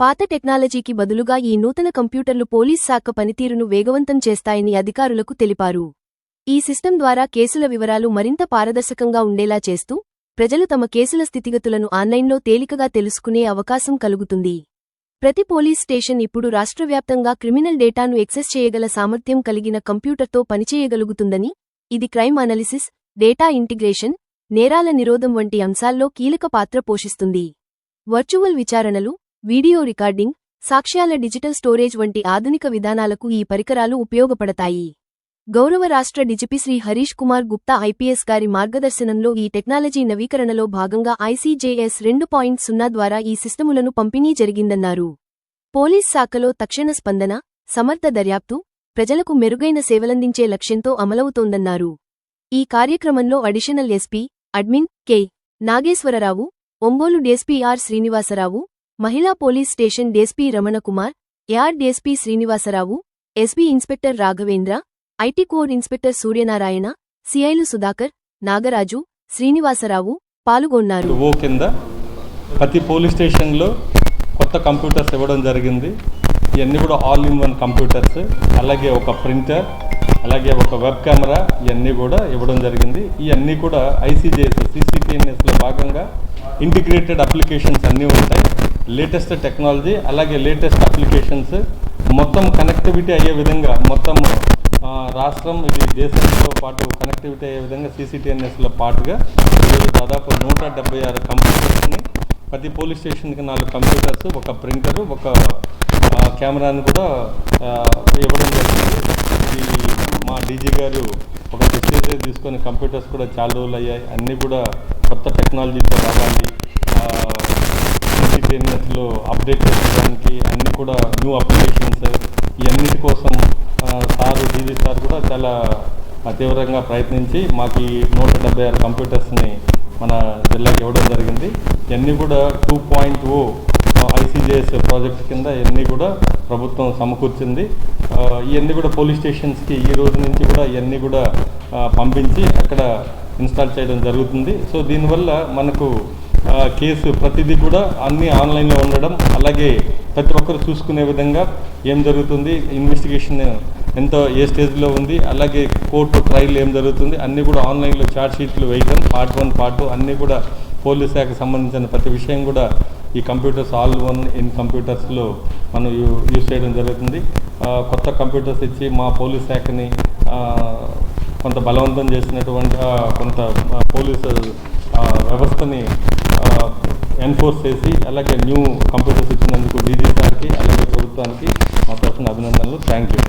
పాత టెక్నాలజీకి బదులుగా ఈ నూతన కంప్యూటర్లు పోలీస్ శాఖ పనితీరును వేగవంతం చేస్తాయని అధికారులకు తెలిపారు. ఈ సిస్టమ్ ద్వారా కేసుల వివరాలు మరింత పారదర్శకంగా ఉండేలా చేస్తూ ప్రజలు తమ కేసుల స్థితిగతులను ఆన్లైన్లో తేలికగా తెలుసుకునే అవకాశం కలుగుతుంది. ప్రతి పోలీస్ స్టేషన్ ఇప్పుడు రాష్ట్రవ్యాప్తంగా క్రిమినల్ డేటాను ఎక్సెస్ చేయగల సామర్థ్యం కలిగిన కంప్యూటర్తో పనిచేయగలుగుతుందని ఇది క్రైమ్ అనాలిసిస్ డేటా ఇంటిగ్రేషన్ నేరాల నిరోధం వంటి అంశాల్లో కీలక పాత్ర పోషిస్తుంది. వర్చువల్ విచారణలు వీడియో రికార్డింగ్ సాక్ష్యాల డిజిటల్ స్టోరేజ్ వంటి ఆధునిక విధానాలకు ఈ పరికరాలు ఉపయోగపడతాయి. గౌరవ రాష్ట్ర డిజిపి శ్రీ హరీష్ కుమార్ గుప్తా ఐపీఎస్ గారి మార్గదర్శనంలో ఈ టెక్నాలజీ నవీకరణలో భాగంగా ఐసీజేఎస్ రెండు పాయింట్ సున్నా ద్వారా ఈ సిస్టములను పంపిణీ జరిగిందన్నారు. పోలీస్ శాఖలో తక్షణ స్పందన సమర్థ దర్యాప్తు ప్రజలకు మెరుగైన సేవలందించే లక్ష్యంతో అమలవుతోందన్నారు. ఈ కార్యక్రమంలో additional SP admin K. Nageswararao Ongole DSP R Srinivasarao మహిళా police station DSP Ramanakumar AR DSP Srinivasarao SP inspector Raghavendra IT core inspector Suryanarayana సిఐలు Sudhakar Nagaraju Srinivasarao పాల్గొన్నారు. ఓ కింద ప్రతి పోలీస్ స్టేషన్లో కొత్త కంప్యూటర్స్ ఇవ్వడం జరిగింది. ఇవన్నీ కూడా ఆల్ ఇన్ వన్ కంప్యూటర్స్ అలాగే ఒక ప్రింటర్ అలాగే ఒక వెబ్ కెమెరా ఇవన్నీ కూడా ఇవ్వడం జరిగింది. ఇవన్నీ కూడా ఐసీజేఎస్ సిసిపిఎన్ఎస్లో భాగంగా ఇంటిగ్రేటెడ్ అప్లికేషన్స్ అన్నీ ఉంటాయి. లేటెస్ట్ టెక్నాలజీ అలాగే లేటెస్ట్ అప్లికేషన్స్ మొత్తం కనెక్టివిటీ అయ్యే విధంగా మొత్తం రాష్ట్రం ఇది దేశంతో పాటు కనెక్టివిటీ అయ్యే విధంగా సీసీటీఎన్ఎస్లో పాటుగా ఈరోజు దాదాపు నూట డెబ్బై ఆరు కంప్యూటర్స్ని ప్రతి పోలీస్ స్టేషన్కి నాలుగు కంప్యూటర్స్ ఒక ప్రింటరు ఒక కెమెరాని కూడా ఇవ్వడం జరిగింది. మా డీజీ గారు ఒక డిస్టేజ్ తీసుకొని కంప్యూటర్స్ కూడా చాలా రోజులు అయ్యాయి. అన్నీ కూడా కొత్త టెక్నాలజీతో రావాలి. సిటిఎన్ఎస్లో అప్డేట్ చేసుకోవడానికి అన్నీ కూడా న్యూ అప్లికేషన్స్ ఇవన్నిటి కోసం సార్ సారు డీజీ సార్ కూడా చాలా తీవ్రంగా ప్రయత్నించి మాకు ఈ నూట డెబ్బై ఆరు కంప్యూటర్స్ని మన జిల్లాకి ఇవ్వడం జరిగింది. ఇవన్నీ కూడా two point O ICJS projects కింద ఇవన్నీ కూడా ప్రభుత్వం సమకూర్చింది. ఇవన్నీ కూడా పోలీస్ స్టేషన్స్కి ఈ రోజు నుంచి కూడా ఇవన్నీ కూడా పంపించి అక్కడ ఇన్స్టాల్ చేయడం జరుగుతుంది. సో దీనివల్ల మనకు కేసు ప్రతిదీ కూడా అన్నీ ఆన్లైన్లో ఉండడం అలాగే ప్రతి ఒక్కరు చూసుకునే విధంగా ఏం జరుగుతుంది ఇన్వెస్టిగేషన్ ఎంత ఏ స్టేజ్లో ఉంది అలాగే కోర్టు ట్రయల్ ఏం జరుగుతుంది అన్నీ కూడా ఆన్లైన్లో చార్జ్ షీట్లు వేయడం పార్ట్ వన్ పార్ట్ టూ అన్నీ కూడా పోలీస్ శాఖకు సంబంధించిన ప్రతి విషయం కూడా ఈ కంప్యూటర్స్ ఆల్ వన్ ఇన్ కంప్యూటర్స్లో మనం యూజ్ చేయడం జరుగుతుంది. కొత్త కంప్యూటర్స్ ఇచ్చి మా పోలీస్ శాఖని కొంత బలవంతం చేసినటువంటి కొంత పోలీసు వ్యవస్థని ఎన్ఫోర్స్ చేసి అలాగే న్యూ కంప్యూటర్స్ ఇచ్చినందుకు డీజీ సార్కి అలాగే ప్రభుత్వానికి మా తరఫున అభినందనలు. Thank you